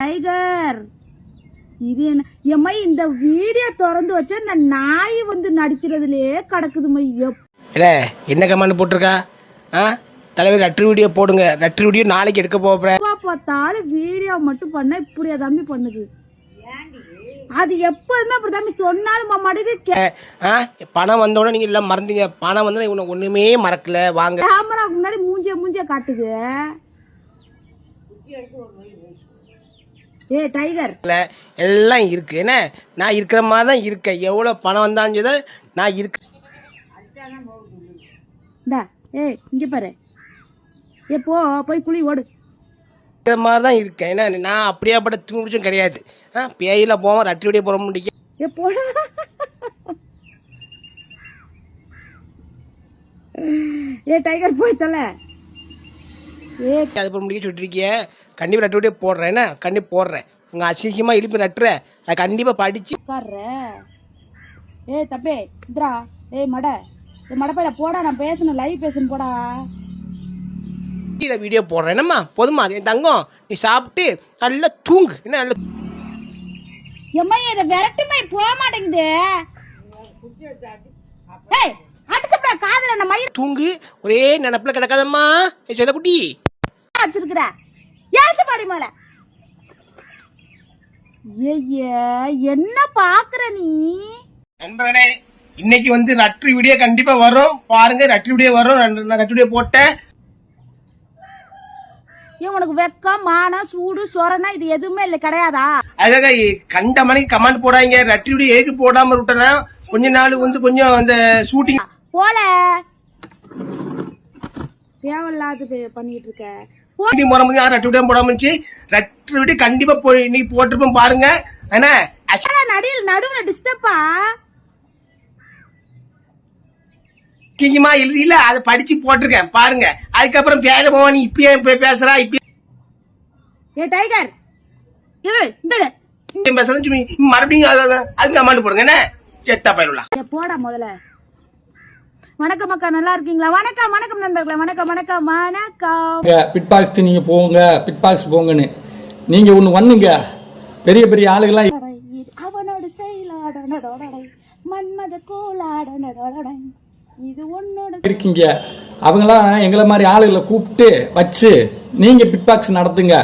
Tiger. இது என்ன? எம்மா இந்த வீடியோ திறந்து வச்சா இந்த நாய் வந்து நடிக்கிறதுலயே கிடக்குதும்மா. எப் இல்லை என்ன கமெண்ட் போட்டிருக்கா? ஆ? தலைவர் ரட்ரு வீடியோ போடுங்க. ரட்ரு வீடியோ நாளைக்கு எடுக்க போகிறேன் பார்த்தாலும் வீடியோ மட்டும் பண்ண இப்படியா தம்பி பண்ணுது? அது எப்போதுமே அப்படி தம்பி சொன்னாலும் மாமாடுக்கு ஆ? பணம் வந்தோடனே நீங்கள் எல்லாம் மறந்தீங்க. பணம் வந்தோடனே உனக்கு ஒன்றுமே மறக்கல. வாங்க. கேமரா முன்னாடி மூஞ்சிய மூஞ்சிய காட்டுது. ஏ டைகர் எல்லாம் இருக்கு. என்ன? நான் இருக்கிற மாதிரி தான் இருக்கேன். எவ்வளோ பணம் வந்தாலும் சரி நான் இருக்க இந்தா ஏய் இங்க பாரு. ஏ போ போய் குழி ஓடு. இருக்கிற மாதிரி தான் இருக்கேன். என்ன நான் அப்படியாப்பட்ட திமுடிச்சும் கிடையாது. ஆ பேயில போவோம் ரட்ரு வீடியோ போட முடியும் ஏ போடா. ஏ டைகர் போய் தொலை. ஏ அது போட முடியும் சொல்லிருக்கிய கண்டிப்பாக ரட்ரு வீடியோ போடுறேன். என்ன? கண்டிப்பாக போடுறேன். உங்கள் அசிங்கமாக இழுப்பு ரட்டுற அதை கண்டிப்பாக படித்து உட்கார்ற. ஏய் தப்பே இந்திரா ஏய் மட. ஏய் மடப்பையில போடா. நான் பேசணும். லைவ் பேசணும். போடா. வீடியோ போடுறேன். என்னம்மா? போதுமா என் தங்கம். நீ சாப்பிட்டு நல்லா தூங்கு. என்ன நல்லா எம்மா இதை விரட்டுமை? போக மாட்டேங்குது. ஏய் அடுத்தப்படா காதுல மயிர் தூங்கு. ஒரே நினப்பில் கிடக்காதம்மா. என் செல்லக்குட்டி வச்சிருக்கிற? ஏசு பாடி மேல? என்ன பாக்குற நீ? நண்பர்களே இன்னைக்கு வந்து ரட்ரு வீடியோ கண்டிப்பா வரும். பாருங்க ரட்ரு வீடியோ வரும். ரட்ரு வீடியோ போட்டேன் ஏன் உனக்கு வெக்கம் மானம் சூடு சொரணா இது எதுவுமே இல்லை கிடையாதா? அதுக்காக கண்ட மணிக்கு கமெண்ட் போடாங்க ரட்ரு வீடியோ ஏக்கு போடாம விட்டனா கொஞ்ச நாள் வந்து கொஞ்சம் அந்த ஷூட்டிங் போல. தேவையில்லாத பண்ணிட்டு இருக்க போ ஷூட்டிங் போடும்போது யாரும் ரட்ரு வீடியோ போடாம இருந்துச்சு ரட்ரு வீடியோ கண்டிப்பா போய் இன்னைக்கு போட்டிருப்போம் பாருங்க. என்ன? நடுவில் நடுவுல டிஸ்டர்பா அசிங்கமா எழுதியில அதை படிச்சு போட்டிருக்கேன். பாருங்க. அதுக்கப்புறம் பேர போவான் இப்பயே பே- பேசுறா இப்பயே ஏ டைகர் பேசுறேன் மறுபடியும் அது- அது- அதுக்கு கமெண்ட் போடுங்க என்ன? செத்தா பயிலுலா ஏ, போடா முதல்ல. வணக்கம் அக்கா நல்லா இருக்கீங்களா? வணக்கம் வணக்கம் நண்பர்களே வணக்கம் வணக்கம் வணக்கம். பிட் நீங்க போங்க பிட் பாக்ஸ் போங்கன்னு. நீங்க ஒண்ணு பண்ணுங்க. பெரிய பெரிய இது அவனோட ஸ்டைல் மன்மத கோலாடனடோடடை இது உன்னோட இருக்கீங்க. அவங்களாம் எங்களை மாதிரி ஆளுகளை கூப்பிட்டு வச்சு நீங்க பிட் பாக்ஸ் நடத்துங்க.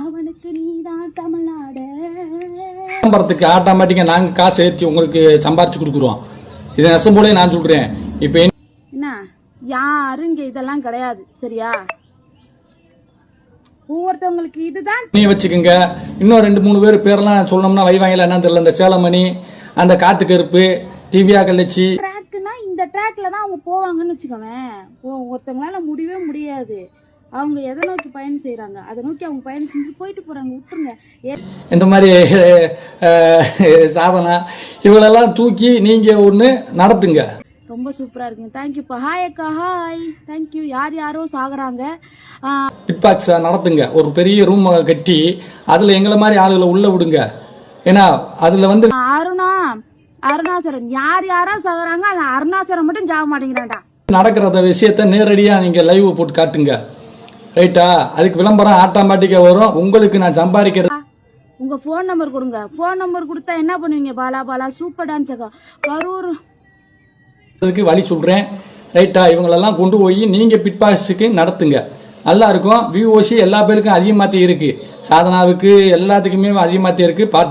அவனுக்கு நீதான் தமிழ்நாடு விளம்பரத்துக்கு ஆட்டோமேட்டிக்கா நாங்க காசு ஏற்றி உங்களுக்கு சம்பாரிச்சு கொடுக்குறோம். இது நெசம் போல நான் சொல்றேன். இப்போ என்ன? யாரும் இங்க இதெல்லாம் கிடையாது. சரியா? ஒவ்வொருத்தவங்களுக்கு இதுதான். நீ வச்சுக்கோங்க. இன்னும் ரெண்டு மூணு பேர் பேரெல்லாம் சொல்லணும்னா வைவாங்கல என்னன்னு தெரியல. இந்த சேலமணி அந்த காத்து கருப்பு திவ்யா கள்ளச்சி. ட்ராக்னா இந்த ட்ராக்ல தான் அவங்க போவாங்கன்னு வச்சுக்கோவேன் ஒருத்தவங்களால முடியவே முடியாது. அவங்க எதை நோக்கி பயணம் செய்றாங்க? அதை நோக்கி அவங்க பயணம் செஞ்சு போயிட்டு போறாங்க. விட்டுருங்க. இந்த மாதிரி சாதனா இவங்களெல்லாம் தூக்கி நீங்க ஒன்று நடத்துங்க. ரொம்ப சூப்பரா இருக்குங்க. தேங்க்யூப்பா ஹாய் அக்கா. ஹாய் தேங்க்யூ யார் யாரோ சாகுறாங்க? ஆ, பிட் பாக்ஸை நடத்துங்க. ஒரு பெரிய ரூம் கட்டி அதில் எங்களை மாதிரி ஆளுகளை உள்ள விடுங்க. ஏன்னா அதில் வந்து அருணா அருணாசரன் யார் யாரா சாகுறாங்க? ஆனா அருணாசரன் மட்டும் சாக மாட்டேங்கிறான்டா நடக்கிறத விஷயத்த நேரடியாக நீங்கள் லைவ் போட்டு காட்டுங்க. ரைட்டா அதுக்கு விளம்பரம் ஆட்டோமேட்டிக்காக வரும். உங்களுக்கு நான் சம்பாதிக்கிறது உங்க ஃபோன் நம்பர் கொடுங்க. ஃபோன் நம்பர் கொடுத்தா என்ன பண்ணுவீங்க? பாலா பாலா சூப்பர் டான்ஸ் அக்கா கரூர் அதுக்கு வழி சொல்கிறேன் ரைட்டா இவங்களெல்லாம் கொண்டு போய் நீங்கள் பிட் பாக்ஸுக்கு நடத்துங்க நல்லா இருக்கும் விஓசி எல்லா பேருக்கும் அதிகமாகத்தே இருக்குது சாதனாவுக்கு எல்லாத்துக்குமே அதிகமாகத்தே இருக்குது பார்த்து